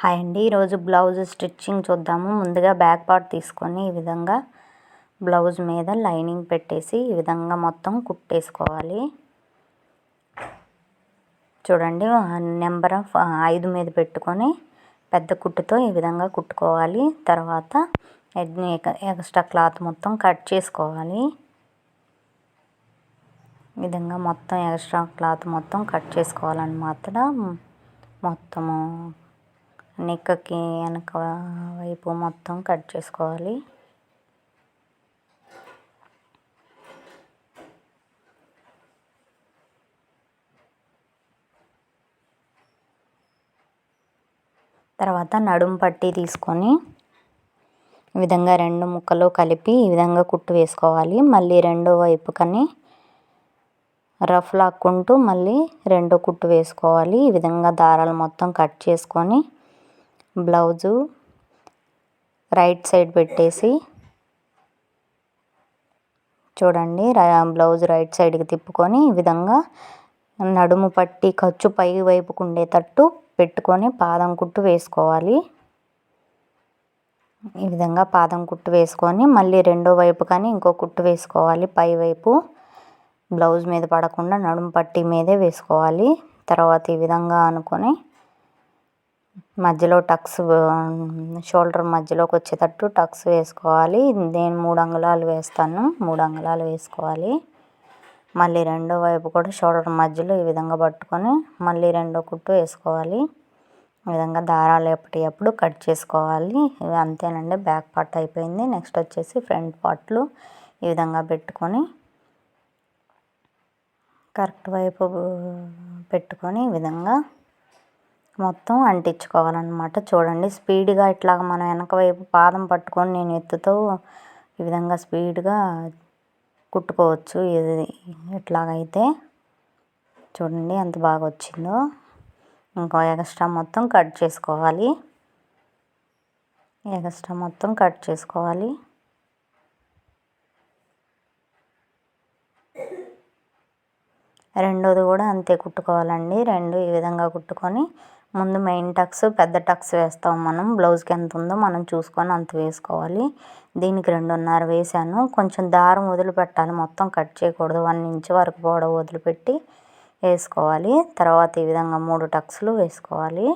Hi అండి. ఈరోజు blouse stitching చూద్దాము. ముందుగా బ్యాక్ పార్ట్ తీసుకొని ఈ విధంగా బ్లౌజ్ మీద లైనింగ్ పెట్టేసి ఈ విధంగా మొత్తం కుట్టేసుకోవాలి. చూడండి నెంబర్ ఆఫ్ ఐదు మీద పెట్టుకొని పెద్ద కుట్టుతో ఈ విధంగా కుట్టుకోవాలి. తర్వాత ఎక్స్ట్రా క్లాత్ మొత్తం కట్ చేసుకోవాలి. ఈ విధంగా మొత్తం ఎక్స్ట్రా క్లాత్ మొత్తం కట్ చేసుకోవాలన్నమాట. మొత్తము నెక్కకి వెనక వైపు మొత్తం కట్ చేసుకోవాలి. తర్వాత నడుం పట్టి తీసుకొని ఈ విధంగా రెండు ముక్కలు కలిపి ఈ విధంగా కుట్టు వేసుకోవాలి. మళ్ళీ రెండో వైపు కానీ రఫ్ లాక్కుంటూ మళ్ళీ రెండో కుట్టు వేసుకోవాలి. ఈ విధంగా దారాలు మొత్తం కట్ చేసుకొని బ్లౌజు రైట్ సైడ్ పెట్టేసి చూడండి బ్లౌజ్ రైట్ సైడ్కి తిప్పుకొని ఈ విధంగా నడుము పట్టి ఖర్చు పై వైపుకు ఉండేటట్టు పెట్టుకొని పాదం కుట్టు వేసుకోవాలి. ఈ విధంగా పాదం కుట్టు వేసుకొని మళ్ళీ రెండో వైపు కానీ ఇంకో కుట్టు వేసుకోవాలి. పై వైపు బ్లౌజ్ మీద పడకుండా నడుము పట్టి మీదే వేసుకోవాలి. తర్వాత ఈ విధంగా అనుకొని మధ్యలో టక్స్ షోల్డర్ మధ్యలోకి వచ్చేటట్టు టక్స్ వేసుకోవాలి. నేను మూడు అంగుళాలు వేస్తాను. మూడు అంగుళాలు వేసుకోవాలి. మళ్ళీ రెండో వైపు కూడా షోల్డర్ మధ్యలో ఈ విధంగా పట్టుకొని మళ్ళీ రెండో కుట్టు వేసుకోవాలి. ఈ విధంగా దారాలు ఎప్పటికప్పుడు కట్ చేసుకోవాలి. ఇవి అంతేనండి. బ్యాక్ పార్ట్ అయిపోయింది. నెక్స్ట్ వచ్చేసి ఫ్రంట్ పార్ట్లు ఈ విధంగా పెట్టుకొని కరెక్ట్ వైపు పెట్టుకొని ఈ విధంగా మొత్తం అంటించుకోవాలన్నమాట. చూడండి స్పీడ్గా ఇట్లా మనం వెనక వైపు పాదం పట్టుకొని నేను ఎత్తుతో ఈ విధంగా స్పీడ్గా కుట్టుకోవచ్చు. ఇది ఇట్లాగైతే చూడండి ఎంత బాగా వచ్చిందో. ఇంకో ఎక్స్ట్రా మొత్తం కట్ చేసుకోవాలి. ఎగస్ట్రా మొత్తం కట్ చేసుకోవాలి. రెండోది కూడా అంతే కుట్టుకోవాలండి. రెండు ఈ విధంగా కుట్టుకొని ముందు మెయిన్ టక్స్ పెద్ద టక్స్ వేస్తాం మనం. బ్లౌజ్కి ఎంత ఉందో మనం చూసుకొని అంత వేసుకోవాలి. దీనికి రెండున్నర వేసాను. కొంచెం దారం వదిలిపెట్టాలి. మొత్తం కట్ చేయకూడదు. వన్ ఇంచ్ వరకు పొడవు వదిలిపెట్టి వేసుకోవాలి. తర్వాత ఈ విధంగా మూడు టక్స్లు వేసుకోవాలి.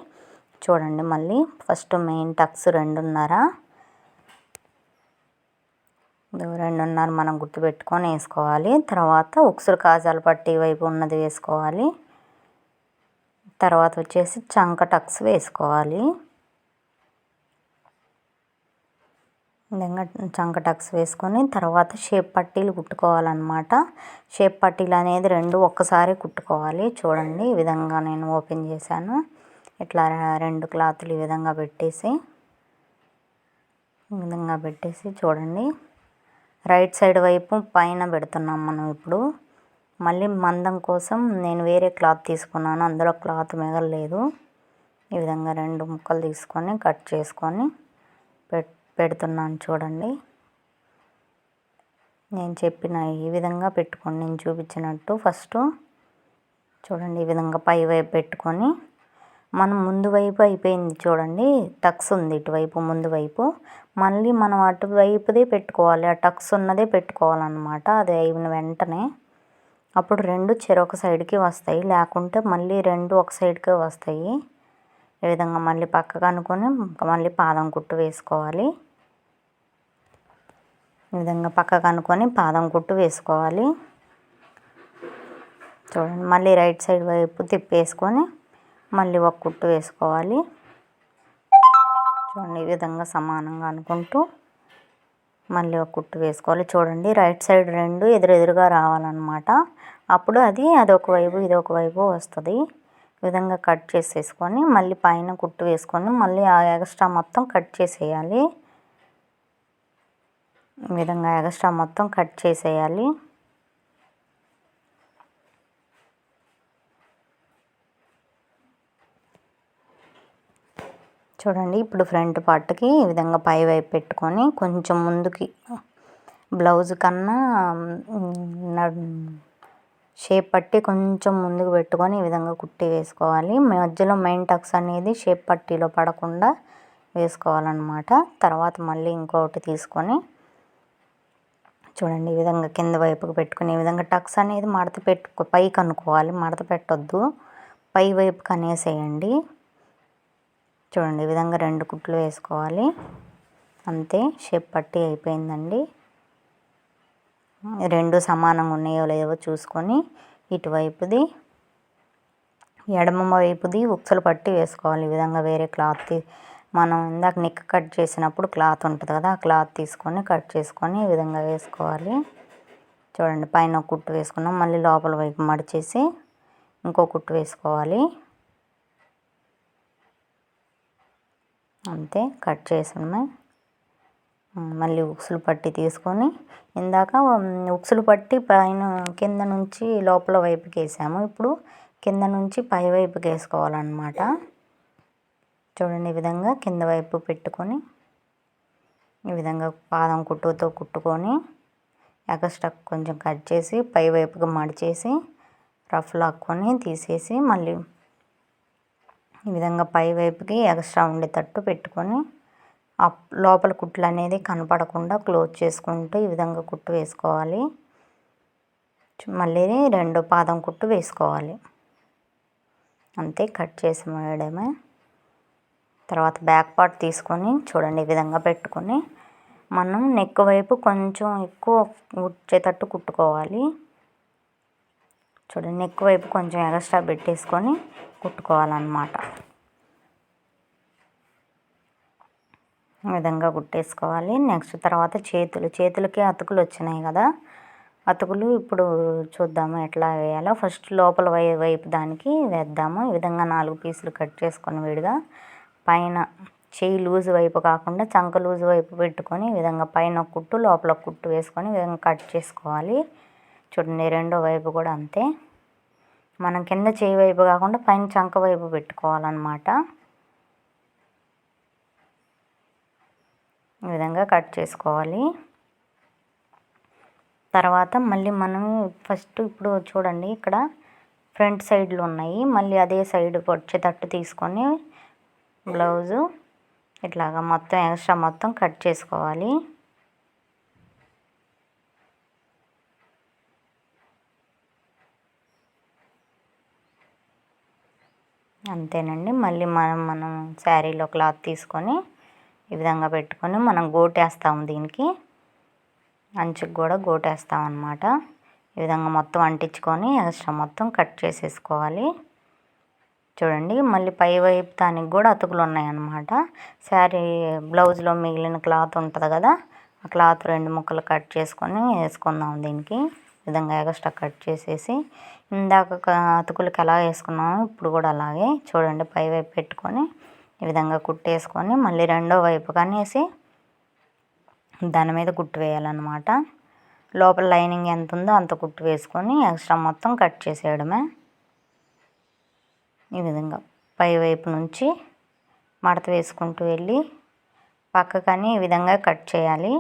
చూడండి మళ్ళీ. ఫస్ట్ మెయిన్ టక్స్ రెండున్నర. రెండున్నర మనం గుర్తుపెట్టుకొని వేసుకోవాలి. తర్వాత ఉక్సులు కాజాలు పట్టి వైపు ఉన్నది వేసుకోవాలి. తర్వాత వచ్చేసి చంక టక్స్ వేసుకోవాలి. విధంగా చంక టక్స్ వేసుకొని తర్వాత షేప్ పట్టీలు కుట్టుకోవాలన్నమాట. షేప్ పట్టీలు అనేది రెండు ఒక్కసారి కుట్టుకోవాలి. చూడండి ఈ విధంగా నేను ఓపెన్ చేశాను. ఇట్లా రెండు క్లాతులు ఈ విధంగా పెట్టేసి ఈ విధంగా పెట్టేసి చూడండి. రైట్ సైడ్ వైపు పైన పెడుతున్నాం మనం ఇప్పుడు. మళ్ళీ మందం కోసం నేను వేరే క్లాత్ తీసుకున్నాను. అందులో క్లాత్ మిగలలేదు. ఈ విధంగా రెండు ముక్కలు తీసుకొని కట్ చేసుకొని పెడుతున్నాను చూడండి. నేను చెప్పిన ఈ విధంగా పెట్టుకొని నేను చూపించినట్టు ఫస్ట్ చూడండి ఈ విధంగా పై వైపు పెట్టుకొని మనం ముందు వైపు అయిపోయింది చూడండి. టక్స్ ఉంది ఇటువైపు ముందు వైపు. మళ్ళీ మనం అటువైపుదే పెట్టుకోవాలి. ఆ టక్స్ ఉన్నదే పెట్టుకోవాలన్నమాట. అది అయిన వెంటనే అప్పుడు రెండు చెరొక సైడ్కి వస్తాయి. లేకుంటే మళ్ళీ రెండు ఒక సైడ్కే వస్తాయి. ఈ విధంగా మళ్ళీ పక్కకు అనుకొని మళ్ళీ పాదం కుట్టు వేసుకోవాలి. ఈ విధంగా పక్కకు అనుకొని పాదం కుట్టు వేసుకోవాలి. చూడండి మళ్ళీ రైట్ సైడ్ వైపు తిప్పేసుకొని మళ్ళీ ఒక కుట్టు వేసుకోవాలి. చూడండి ఈ విధంగా సమానంగా అనుకుంటూ మళ్ళీ ఒక కుట్టు వేసుకోవాలి. చూడండి రైట్ సైడ్ రెండు ఎదురెదురుగా రావాలన్నమాట. అప్పుడు అది అదొక వైపు ఇదొక వైపు వస్తుంది. ఈ విధంగా కట్ చేసేసుకొని మళ్ళీ పైన కుట్టు వేసుకొని మళ్ళీ ఆ ఎక్స్ట్రా మొత్తం కట్ చేసేయాలి. ఈ విధంగా ఎక్స్ట్రా మొత్తం కట్ చేసేయాలి. చూడండి ఇప్పుడు ఫ్రంట్ పార్ట్కి ఈ విధంగా పై వైపు పెట్టుకొని కొంచెం ముందుకి బ్లౌజ్ కన్నా షేప్ పట్టి కొంచెం ముందుకు పెట్టుకొని ఈ విధంగా కుట్టి వేసుకోవాలి. మధ్యలో మెయిన్ టక్స్ అనేది షేప్ పట్టీలో పడకుండా వేసుకోవాలన్నమాట. తర్వాత మళ్ళీ ఇంకొకటి తీసుకొని చూడండి ఈ విధంగా కింద వైపుకి పెట్టుకుని ఈ విధంగా టక్స్ అనేది మడత పెట్టుకో పైకి అనుకోవాలి మడత పెట్టొద్దు. పై వైపుకి అనేసేయండి. చూడండి ఈ విధంగా రెండు కుట్లు వేసుకోవాలి. అంతే షేప్ పట్టి అయిపోయిందండి. రెండు సమానంగా ఉన్నాయో లేవో చూసుకొని ఇటువైపుది ఎడమ వైపుది ఉక్సలు పట్టి వేసుకోవాలి. ఈ విధంగా వేరే క్లాత్ మనం ఇందాక నిక్క కట్ చేసినప్పుడు క్లాత్ ఉంటుంది కదా ఆ క్లాత్ తీసుకొని కట్ చేసుకొని ఈ విధంగా వేసుకోవాలి. చూడండి పైన ఒక కుట్టు వేసుకున్నాం మళ్ళీ లోపల వైపు మడిచేసి ఇంకో కుట్టు వేసుకోవాలి. అంతే కట్ చేసాము మళ్ళీ ఉక్సులు పట్టి తీసుకొని ఇందాక ఉక్సులు పట్టి పైన కింద నుంచి లోపల వైపుకి వేసాము. ఇప్పుడు కింద నుంచి పై వైపుకి వేసుకోవాలన్నమాట. చూడండి ఈ విధంగా కింద వైపు పెట్టుకొని ఈ విధంగా పాదం కుట్టుతో కుట్టుకొని ఎగస్ట్రా కొంచెం కట్ చేసి పై వైపుకి మడిచేసి రఫ్ లాక్కొని తీసేసి మళ్ళీ ఈ విధంగా పై వైపుకి ఎక్స్ట్రా ఉండేటట్టు పెట్టుకొని లోపల కుట్లు అనేది కనపడకుండా క్లోజ్ చేసుకుంటూ ఈ విధంగా కుట్టు వేసుకోవాలి. మళ్ళీ రెండో పాదం కుట్టు వేసుకోవాలి. అంతే కట్ చేసి వేయడమే తర్వాత బ్యాక్ పార్ట్ తీసుకొని చూడండి ఈ విధంగా పెట్టుకొని. మనం నెక్ వైపు కొంచెం ఎక్కువ వచ్చేటట్టు కుట్టుకోవాలి. చూడండి నెక్ వైపు కొంచెం ఎక్స్ట్రా పెట్టేసుకొని కుట్టుకోవాలన్నమాట. ఈ విధంగా కుట్టేసుకోవాలి. నెక్స్ట్ తర్వాత చేతులు. చేతులకి అతుకులు వచ్చినాయి కదా. అతుకులు ఇప్పుడు చూద్దాము ఎట్లా వేయాలో. ఫస్ట్ లోపల వై వైపు దానికి వేద్దాము. ఈ విధంగా నాలుగు పీసులు కట్ చేసుకొని విడిగా పైన చేయి లూజ్ వైపు కాకుండా చంక లూజ్ వైపు పెట్టుకొని ఈ విధంగా పైన కుట్టు లోపల కుట్టు వేసుకొని ఈ విధంగా కట్ చేసుకోవాలి. చూడండి రెండో వైపు కూడా అంతే. మనం కింద చేయి వైపు కాకుండా పైన చంక వైపు పెట్టుకోవాలన్నమాట. ఈ విధంగా కట్ చేసుకోవాలి. తర్వాత మళ్ళీ మనం ఫస్ట్ ఇప్పుడు చూడండి ఇక్కడ ఫ్రంట్ సైడ్లు ఉన్నాయి. మళ్ళీ అదే సైడ్ వచ్చేటట్టు తీసుకొని బ్లౌజు ఇట్లాగా మొత్తం ఎక్స్ట్రా మొత్తం కట్ చేసుకోవాలి. అంతేనండి. మళ్ళీ మనం మనం శారీలో క్లాత్ తీసుకొని ఈ విధంగా పెట్టుకొని మనం గోటేస్తాము దీనికి. అంచుకు కూడా గోటేస్తాం అన్నమాట ఈ విధంగా మొత్తం అంటించుకొని ఎక్స్ట్రా మొత్తం కట్ చేసేసుకోవాలి. చూడండి మళ్ళీ పై వైపు దానికి కూడా అతుకులు ఉన్నాయన్నమాట. శారీ బ్లౌజ్లో మిగిలిన క్లాత్ ఉంటుంది కదా ఆ క్లాత్ రెండు ముక్కలు కట్ చేసుకొని వేసుకుందాం దీనికి. విధంగా ఎక్స్ట్రా కట్ చేసేసి ఇందాక అతుకులకి ఎలా వేసుకున్నామో ఇప్పుడు కూడా అలాగే. చూడండి పై వైపు పెట్టుకొని ఈ విధంగా కుట్టేసుకొని మళ్ళీ రెండో వైపు కనేసి దాని మీద కుట్టు వేయాలన్నమాట. లోపల లైనింగ్ ఎంత ఉందో అంత కుట్టు వేసుకొని ఎక్స్ట్రా మొత్తం కట్ చేసేయడమే. ఈ విధంగా పై వైపు నుంచి మడత వేసుకుంటూ వెళ్ళి పక్కకని ఈ విధంగా కట్ చేయాలి.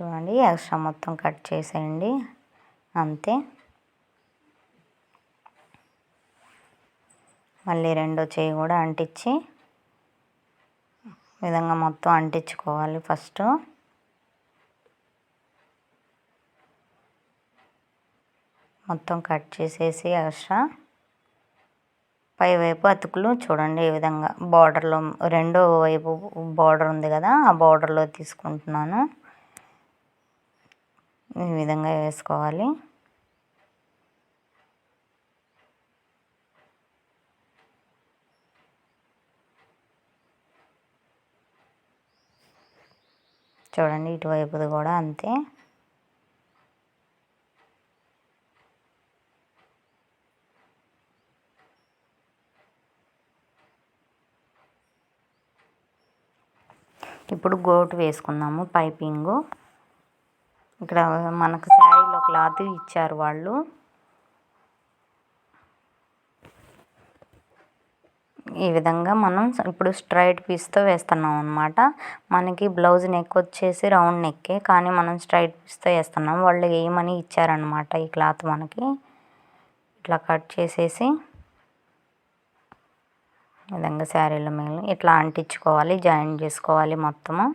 చూడండి ఎక్స్ట్రా మొత్తం కట్ చేసేయండి. అంతే. మళ్ళీ రెండో చేయి కూడా అంటించి విధంగా మొత్తం అంటించుకోవాలి ఫస్ట్. మొత్తం కట్ చేసేసి ఎక్స్ట్రా. పైవైపు అతుకులు చూడండి ఈ విధంగా. బార్డర్లో రెండో వైపు బార్డర్ ఉంది కదా ఆ బార్డర్లో తీసుకుంటున్నాను. ఈ విధంగా వేసుకోవాలి. చూడండి ఇటువైపుది కూడా అంతే. ఇప్పుడు గోటు వేసుకుందాము పైపింగు. ఇక్కడ మనకు శారీలో క్లాత్ ఇచ్చారు వాళ్ళు. ఈ విధంగా మనం ఇప్పుడు స్ట్రైట్ పీస్తో వేస్తున్నాం అనమాట మనకి బ్లౌజ్ నెక్ వచ్చేసి రౌండ్ నెక్కే కానీ మనం స్ట్రైట్ పీస్తో వేస్తున్నాం. వాళ్ళు ఏమని ఇచ్చారనమాట ఈ క్లాత్ మనకి? ఇట్లా కట్ చేసేసి ఈ విధంగా శారీల మీద ఇట్లా అంటించుకోవాలి జాయిన్ చేసుకోవాలి మొత్తము.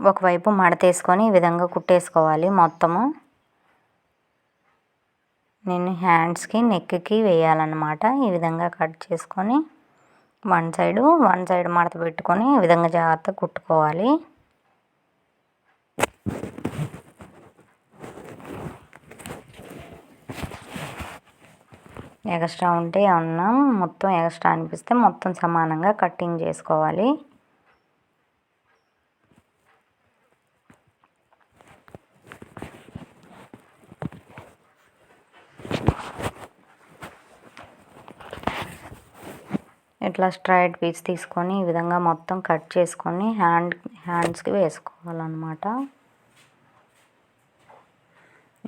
ఒకవైపు మడతేసుకొని ఈ విధంగా కుట్టేసుకోవాలి మొత్తము. నేను హ్యాండ్స్కి నెక్కి వేయాలన్నమాట. ఈ విధంగా కట్ చేసుకొని వన్ సైడు వన్ సైడ్ మడత పెట్టుకొని ఈ విధంగా జాగ్రత్తగా కుట్టుకోవాలి. ఎక్స్ట్రా ఉంటే అన్నం మొత్తం ఎక్స్ట్రా అనిపిస్తే మొత్తం సమానంగా కటింగ్ చేసుకోవాలి. ఇట్లా స్ట్రైట్ పీస్ తీసుకొని ఈ విధంగా మొత్తం కట్ చేసుకొని హ్యాండ్ హ్యాండ్స్కి వేసుకోవాలన్నమాట.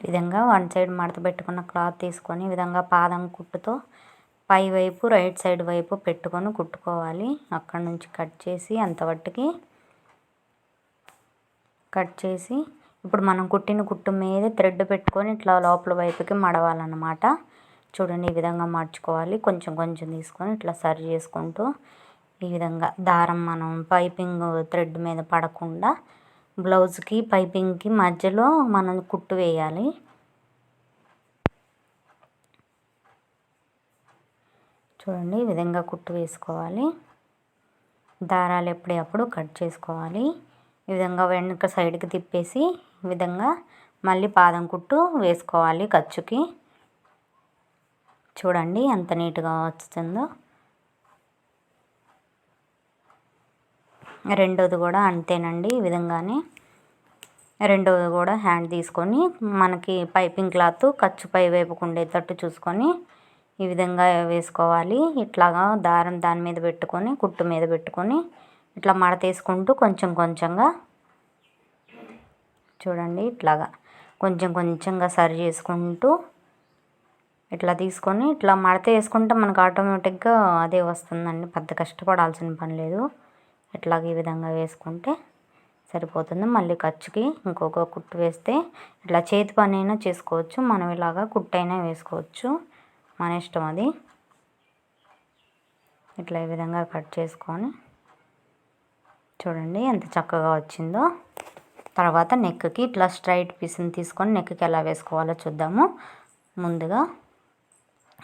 ఈ విధంగా వన్ సైడ్ మడత పెట్టుకున్న క్లాత్ తీసుకొని ఈ విధంగా పాదం కుట్టుతో పై వైపు రైట్ సైడ్ వైపు పెట్టుకొని కుట్టుకోవాలి. అక్కడ నుంచి కట్ చేసి అంతవట్టుకి కట్ చేసి ఇప్పుడు మనం కుట్టిన కుట్టు మీద థ్రెడ్ పెట్టుకొని ఇట్లా లోపల వైపుకి మడవాలన్నమాట. చూడండి ఈ విధంగా మార్చుకోవాలి. కొంచెం కొంచెం తీసుకొని ఇట్లా సరి చేసుకుంటూ ఈ విధంగా దారం మనం పైపింగ్ థ్రెడ్ మీద పడకుండా బ్లౌజ్కి పైపింగ్కి మధ్యలో మనం కుట్టు వేయాలి. చూడండి ఈ విధంగా కుట్టు వేసుకోవాలి. దారాలు ఎప్పుడప్పుడు కట్ చేసుకోవాలి. ఈ విధంగా వెనుక సైడ్కి తిప్పేసి ఈ విధంగా మళ్ళీ పాదం కుట్టు వేసుకోవాలి ఖర్చుకి. చూడండి ఎంత నీట్గా వస్తుందో. రెండోది కూడా అంతేనండి ఈ విధంగానే. రెండోది కూడా హ్యాండ్ తీసుకొని మనకి పైపింగ్ క్లాత్ ఖర్చు పై వైపుకు ఉండేటట్టు చూసుకొని ఈ విధంగా వేసుకోవాలి. ఇట్లాగా దారం దాని మీద పెట్టుకొని కుట్టు మీద పెట్టుకొని ఇట్లా మడతేసుకుంటూ కొంచెం కొంచెంగా చూడండి ఇట్లాగా కొంచెం కొంచెంగా సరి చేసుకుంటూ ఇట్లా తీసుకొని ఇట్లా మడత వేసుకుంటే మనకు ఆటోమేటిక్గా అదే వస్తుందండి. పెద్ద కష్టపడాల్సిన పని లేదు. ఇట్లాగ ఈ విధంగా వేసుకుంటే సరిపోతుంది. మళ్ళీ ఖర్చుకి ఇంకొక కుట్టు వేస్తే ఇట్లా చేతి పని అయినా చేసుకోవచ్చు. మనం ఇలాగా కుట్టు అయినా వేసుకోవచ్చు. మన ఇష్టం అది. ఇట్లా ఈ విధంగా కట్ చేసుకొని చూడండి ఎంత చక్కగా వచ్చిందో. తర్వాత నెక్కి ఇట్లా స్ట్రైట్ పీస్ని తీసుకొని నెక్కి ఎలా వేసుకోవాలో చూద్దాము. ముందుగా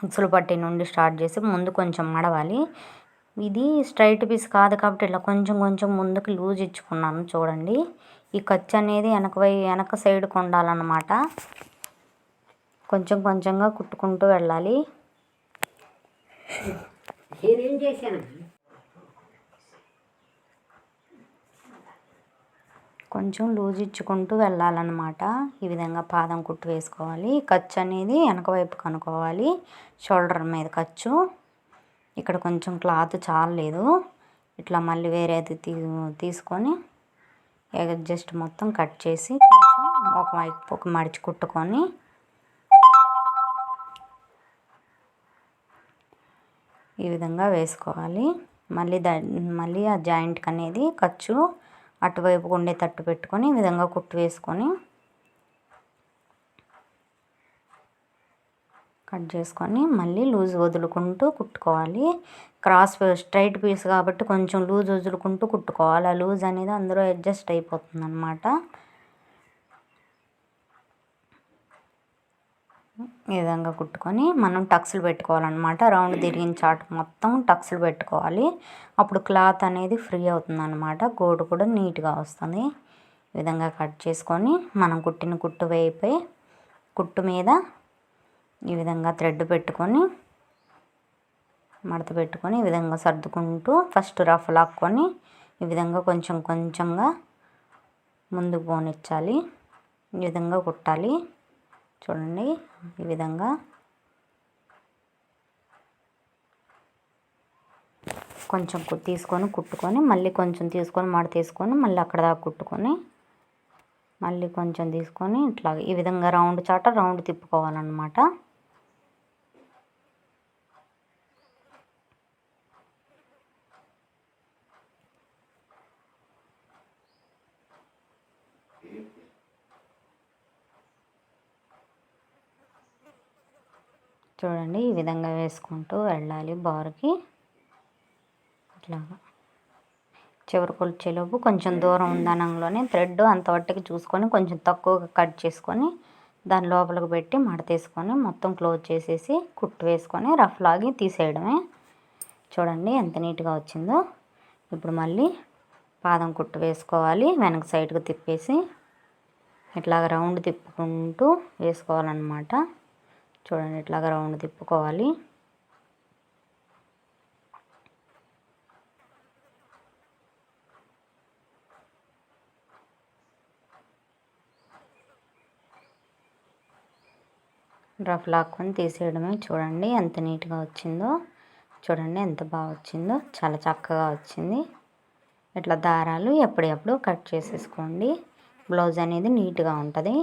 ఉక్సులు పట్టి నుండి స్టార్ట్ చేసి ముందు కొంచెం మడవాలి. ఇది స్ట్రైట్ పీస్ కాదు కాబట్టి ఇలా కొంచెం కొంచెం ముందుకు లూజ్ ఇచ్చుకున్నాను చూడండి. ఈ ఖర్చు అనేది వెనక వై వెనక సైడ్కి ఉండాలన్నమాట. కొంచెం కొంచెంగా కుట్టుకుంటూ వెళ్ళాలి. కొంచెం లూజ్ ఇచ్చుకుంటూ వెళ్ళాలన్నమాట. ఈ విధంగా పాదం కుట్టు వేసుకోవాలి. ఖర్చు అనేది వెనక వైపు కనుక్కోవాలి. షోల్డర్ మీద ఖర్చు ఇక్కడ కొంచెం క్లాత్ చాలలేదు. ఇట్లా మళ్ళీ వేరేది తీ తీసుకొని జస్ట్ మొత్తం కట్ చేసి ఒక వైపు ఒక మడిచి కుట్టుకొని ఈ విధంగా వేసుకోవాలి. మళ్ళీ ద మళ్ళీ ఆ జాయింట్కి అనేది ఖర్చు అటువైపు ఉండే తట్టు పెట్టుకొని ఈ విధంగా కుట్టు వేసుకొని కట్ చేసుకొని మళ్ళీ లూజ్ వదులుకుంటూ కుట్టుకోవాలి. క్రాస్ స్ట్రైట్ పీస్ కాబట్టి కొంచెం లూజ్ వదులుకుంటూ కుట్టుకోవాలి. ఆ లూజ్ అనేది అందరూ అడ్జస్ట్ అయిపోతుంది అనమాట ఈ విధంగా కుట్టుకొని మనం టక్స్లు పెట్టుకోవాలన్నమాట. రౌండ్ తిరిగిన చాట్ మొత్తం టక్స్లు పెట్టుకోవాలి. అప్పుడు క్లాత్ అనేది ఫ్రీ అవుతుంది అనమాట గోడు కూడా నీట్గా వస్తుంది. ఈ విధంగా కట్ చేసుకొని మనం కుట్టిన కుట్టు వేయిపోయి కుట్టు మీద ఈ విధంగా థ్రెడ్ పెట్టుకొని మడత పెట్టుకొని ఈ విధంగా సర్దుకుంటూ ఫస్ట్ రఫ్ లాక్కొని ఈ విధంగా కొంచెం కొంచెంగా ముందుకు పోనిచ్చాలి. ఈ విధంగా కుట్టాలి. చూడండి ఈ విధంగా కొంచెం తీసుకొని కుట్టుకొని మళ్ళీ కొంచెం తీసుకొని మడ తీసుకొని మళ్ళీ అక్కడ దాకా కుట్టుకొని మళ్ళీ కొంచెం తీసుకొని ఇట్లా ఈ విధంగా రౌండ్ చాట రౌండ్ తిప్పుకోవాలన్నమాట. చూడండి. ఈ విధంగా వేసుకుంటూ వెళ్ళాలి బార్కి. ఇట్లాగా చివరి కొలిచేలోపు కొంచెం దూరం ఉందనంలోనే థ్రెడ్ అంతవట్టుకి చూసుకొని కొంచెం తక్కువగా కట్ చేసుకొని దాని లోపలికి పెట్టి మడతేసుకొని మొత్తం క్లోజ్ చేసేసి కుట్టు వేసుకొని రఫ్ లాగి తీసేయడమే. చూడండి ఎంత నీట్గా వచ్చిందో. ఇప్పుడు మళ్ళీ పాదం కుట్టు వేసుకోవాలి. వెనక సైడ్కి తిప్పేసి ఇట్లాగ రౌండ్ తిప్పుకుంటూ వేసుకోవాలన్నమాట. చూడండి ఇట్లాగా రౌండ్ తిప్పుకోవాలి. రఫ్ లాక్కొని తీసేయడమే. చూడండి ఎంత నీట్గా వచ్చిందో. చూడండి ఎంత బాగా వచ్చిందో. చాలా చక్కగా వచ్చింది. ఇట్లా దారాలు ఎప్పుడెప్పుడు కట్ చేసేసుకోండి. బ్లౌజ్ అనేది నీట్గా ఉంటుంది.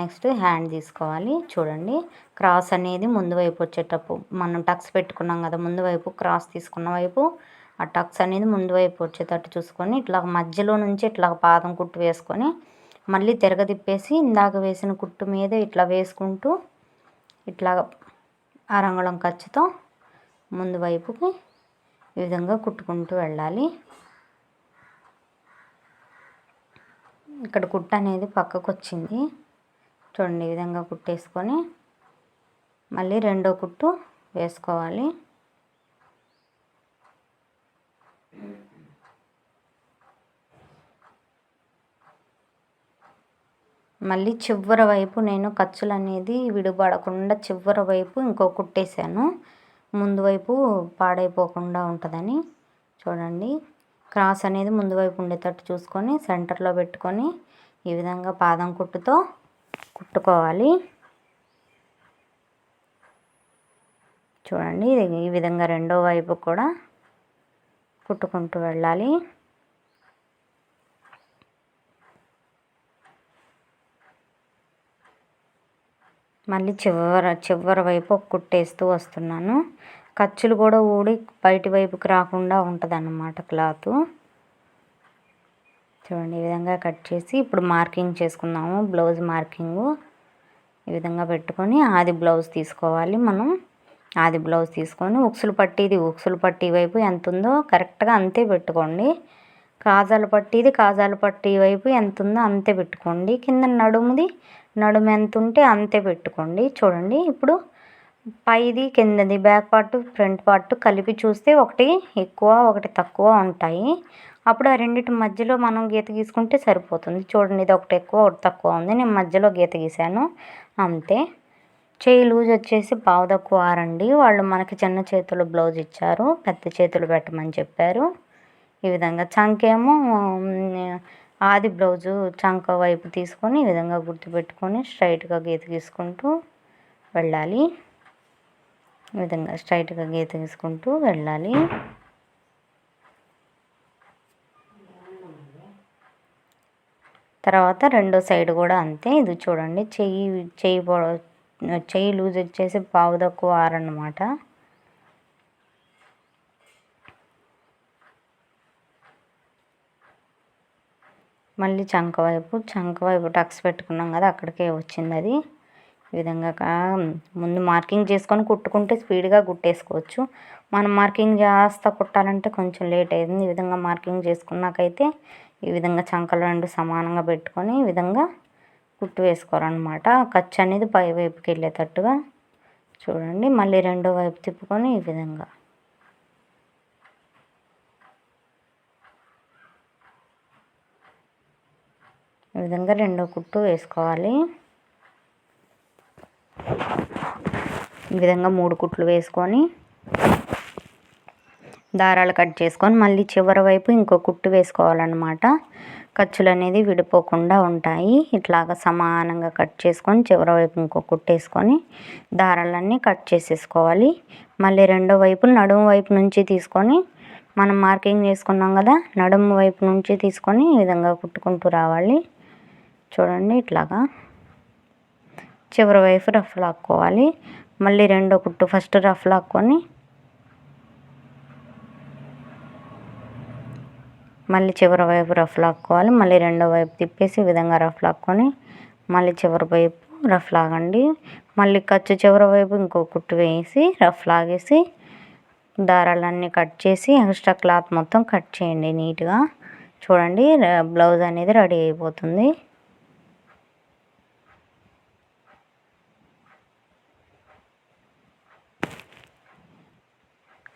నెక్స్ట్ హ్యాండ్ తీసుకోవాలి. చూడండి. క్రాస్ అనేది ముందు వైపు వచ్చేటప్పుడు మనం టక్స్ పెట్టుకున్నాం కదా ముందు వైపు క్రాస్ తీసుకున్న వైపు ఆ టక్స్ అనేది ముందు వైపు వచ్చేటట్టు చూసుకొని ఇట్లా మధ్యలో నుంచి ఇట్లా పాదం కుట్టు వేసుకొని మళ్ళీ తిరగదిప్పేసి ఇందాక వేసిన కుట్టు మీద ఇట్లా వేసుకుంటూ ఇట్లా అరంగుళం ఖర్చుతో ముందు వైపుకి ఈ విధంగా కుట్టుకుంటూ వెళ్ళాలి. ఇక్కడ కుట్ట అనేది పక్కకు వచ్చింది చూడండి ఈ విధంగా కుట్టేసుకొని మళ్ళీ రెండో కుట్టు వేసుకోవాలి. మళ్ళీ చివరి వైపు నేను ఖర్చులు అనేది విడిపడకుండా చివరి వైపు ఇంకో కుట్టేసాను. ముందు వైపు పాడైపోకుండా ఉంటుందని చూడండి. క్రాస్ అనేది ముందు వైపు ఉండేటట్టు చూసుకొని సెంటర్లో పెట్టుకొని ఈ విధంగా పాదం కుట్టుతో కుట్టుకోవాలి. చూడండి ఈ విధంగా రెండో వైపు కూడా కుట్టుకుంటూ వెళ్ళాలి. మళ్ళీ చివర చివరి వైపు కుట్టేస్తూ వస్తున్నాను. ఖర్చులు కూడా ఊడి బయటి వైపుకి రాకుండా ఉంటుంది అన్నమాట క్లాత్. చూడండి ఈ విధంగా కట్ చేసి ఇప్పుడు మార్కింగ్ చేసుకుందాము. బ్లౌజ్ మార్కింగు ఈ విధంగా పెట్టుకొని ఆది బ్లౌజ్ తీసుకోవాలి మనం. ఆది బ్లౌజ్ తీసుకొని ఉక్సులు పట్టిది ఉక్సులు పట్టి వైపు ఎంత ఉందో కరెక్ట్గా అంతే పెట్టుకోండి. కాజాలు పట్టిది కాజాలు పట్టి వైపు ఎంత ఉందో అంతే పెట్టుకోండి. కింద నడుముది నడుము ఎంత ఉంటే అంతే పెట్టుకోండి. చూడండి ఇప్పుడు పైది కిందది బ్యాక్ పార్ట్ ఫ్రంట్ పార్ట్ కలిపి చూస్తే ఒకటి ఎక్కువ ఒకటి తక్కువ ఉంటాయి. అప్పుడు ఆ రెండింటి మధ్యలో మనం గీత గీసుకుంటే సరిపోతుంది. చూడండి ఇది ఒకటి ఎక్కువ ఒకటి తక్కువ ఉంది. నేను మధ్యలో గీత గీసాను అంతే. చేయి లూజ్ వచ్చేసి పావు తక్కువ ఆరండి. వాళ్ళు మనకి చిన్న చేతులు బ్లౌజ్ ఇచ్చారు. పెద్ద చేతులు పెట్టమని చెప్పారు. ఈ విధంగా చంకేమో ఆది బ్లౌజు చంక వైపు తీసుకొని ఈ విధంగా గుర్తుపెట్టుకొని స్ట్రైట్గా గీత గీసుకుంటూ వెళ్ళాలి. ఈ విధంగా స్ట్రైట్గా గీత గీసుకుంటూ వెళ్ళాలి. తర్వాత రెండో సైడ్ కూడా అంతే. ఇది చూడండి చెయ్యి చెయ్యి చెయ్యి లూజ్ వచ్చేసి పావు తక్కువ ఆరన్నమాట మళ్ళీ చంక వైపు చంక వైపు టక్స్ పెట్టుకున్నాం కదా అక్కడికే వచ్చింది అది. ఈ విధంగా ముందు మార్కింగ్ చేసుకొని కుట్టుకుంటే స్పీడ్గా కుట్టేసుకోవచ్చు. మనం మార్కింగ్ చేస్తా కుట్టాలంటే కొంచెం లేట్ అయింది ఈ విధంగా మార్కింగ్ చేసుకున్నాకైతే ఈ విధంగా చంకలు రెండు సమానంగా పెట్టుకొని ఈ విధంగా కుట్టు వేసుకోవాలన్నమాట ఖర్చు అనేది పై వైపుకి వెళ్ళేటట్టుగా చూడండి. మళ్ళీ రెండో వైపు తిప్పుకొని ఈ విధంగా. ఈ విధంగా రెండో కుట్టు వేసుకోవాలి. ఈ విధంగా మూడు కుట్లు వేసుకొని దారాలు కట్ చేసుకొని మళ్ళీ చివరి వైపు ఇంకో కుట్టు వేసుకోవాలన్నమాట. ఖర్చులు అనేది విడిపోకుండా ఉంటాయి. ఇట్లాగా సమానంగా కట్ చేసుకొని చివరి వైపు ఇంకో కుట్టు వేసుకొని దారాలన్నీ కట్ చేసేసుకోవాలి. మళ్ళీ రెండో వైపు నడుము వైపు నుంచి తీసుకొని మనం మార్కింగ్ చేసుకున్నాం కదా నడుము వైపు నుంచి తీసుకొని ఈ విధంగా కుట్టుకుంటూ రావాలి. చూడండి ఇట్లాగా. చివరి వైపు రఫ్ లాక్కోవాలి. మళ్ళీ రెండో కుట్టు ఫస్ట్ రఫ్ లాక్కొని మళ్ళీ చివరి వైపు రఫ్ లాక్కోవాలి. మళ్ళీ రెండో వైపు తిప్పేసి ఈ విధంగా రఫ్ లాక్కొని మళ్ళీ చివరి వైపు రఫ్ లాగండి. మళ్ళీ ఖర్చు చివరి వైపు ఇంకో కుట్టు వేసి రఫ్ లాగేసి దారాలన్నీ కట్ చేసి ఎక్స్ట్రా క్లాత్ మొత్తం కట్ చేయండి నీట్గా. చూడండి బ్లౌజ్ అనేది రెడీ అయిపోతుంది.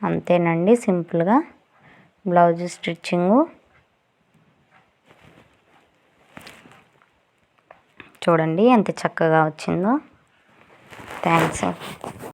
అంతేనండి సింపుల్గా. బ్లౌజ్ స్టిచ్చింగు చూడండి ఎంత చక్కగా వచ్చిందో. థ్యాంక్స్